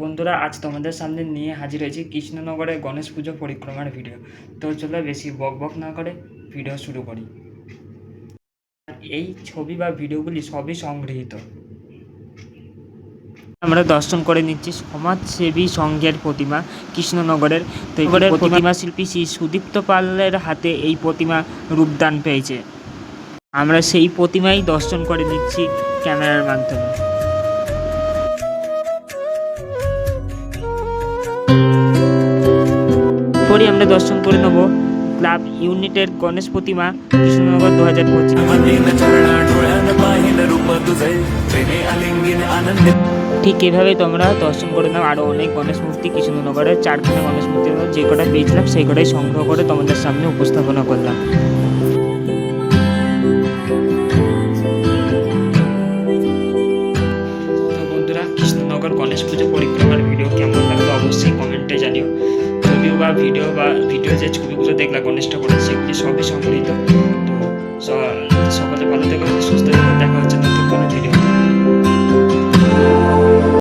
বন্ধুরা আজ তোমাদের সামনে নিয়ে হাজির হয়েছি কৃষ্ণনগরের গণেশ পুজো পরিক্রমার ভিডিও তো চলো বেশি বক বক না করে ভিডিও শুরু করি। এই ছবি বা ভিডিওগুলি সবই সংগৃহীত। আমরা দর্শন করে নিচ্ছি সমাজসেবী সংঘের প্রতিমা কৃষ্ণনগরের। তো প্রতিমা শিল্পী শ্রী সুদীপ্ত পালের হাতে এই প্রতিমা রূপদান পেয়েছে। আমরা সেই প্রতিমাই দর্শন করে নিচ্ছি ক্যামেরার মাধ্যমে। এরপরই আমরা দর্শন করে নেব ক্লাব ইউনিটের গণেশ প্রতিমা কৃষ্ণনগর দু হাজার পঁচিশ। ঠিক এভাবেই তোমরা দর্শন করে নাও। আরও অনেক গণেশ মূর্তি কৃষ্ণনগরের চারখানা গণেশ মূর্তি যে কটা পেয়েছিলাম, সেই কটাই সংগ্রহ করে তোমাদের সামনে উপস্থাপনা করলাম। গণেশ পুজো পরিক্রমার ভিডিও কেমন লাগল অবশ্যই কমেন্টে জানিও। বা ভিডিও বা ভিডিও যে ছবিগুলো দেখলাম গণেশ করেছে সেগুলি সবই সম্মিলিত তো সকলে ভালো থেকো।